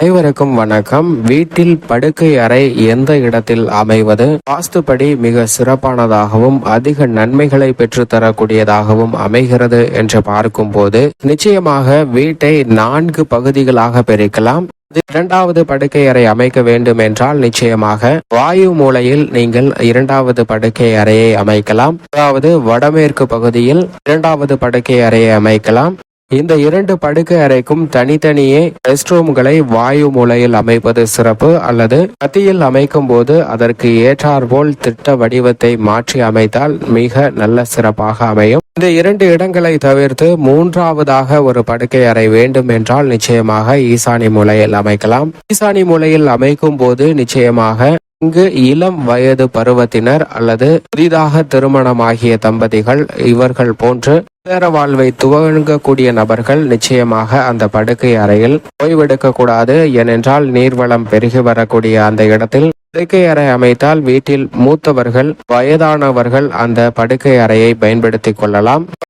அனைவருக்கும் வணக்கம். வீட்டில் படுக்கை அறை எந்த இடத்தில் அமைவது? வாஸ்துப்படி மிக சிறப்பானதாகவும் அதிக நன்மைகளை பெற்றுத்தரக்கூடியதாகவும் அமைகிறது என்று பார்க்கும்போது நிச்சயமாக வீட்டை நான்கு பகுதிகளாக பிரிக்கலாம். இரண்டாவது படுக்கை அறை அமைக்க வேண்டும் என்றால் நிச்சயமாக வாயு மூலையில் நீங்கள் இரண்டாவது படுக்கை அறையை அமைக்கலாம். அதாவது வடமேற்கு பகுதியில் இரண்டாவது படுக்கை அறையை அமைக்கலாம். இந்த இரண்டு படுக்கை அறைக்கும் தனித்தனியே ரெஸ்ட் ரூம்களை வாயு மூலையில் அமைப்பது சிறப்பு அல்லது மத்தியில் அமைக்கும் போது அதற்கு ஏற்றாற்போல் திட்ட வடிவத்தை மாற்றி அமைத்தால் மிக நல்ல சிறப்பாக அமையும். இந்த இரண்டு இடங்களை தவிர்த்து மூன்றாவதாக ஒரு படுக்கை அறை வேண்டும் என்றால் நிச்சயமாக ஈசானி மூலையில் அமைக்கலாம். ஈசானி மூலையில் அமைக்கும் போது நிச்சயமாக இங்கு இளம் வயது பருவத்தினர் அல்லது புதிதாக திருமணமாகிய தம்பதிகள் இவர்கள் போன்று வேற வாழ்வை துவங்கக்கூடிய நபர்கள் நிச்சயமாக அந்த படுக்கை அறையில் ஓய்வெடுக்க கூடாது ஏனென்றால் நீர்வளம் பெருகி வரக்கூடிய அந்த இடத்தில் படுக்கை அறை அமைத்தால் வீட்டில் மூத்தவர்கள் வயதானவர்கள் அந்த படுக்கை அறையை பயன்படுத்திக் கொள்ளலாம்.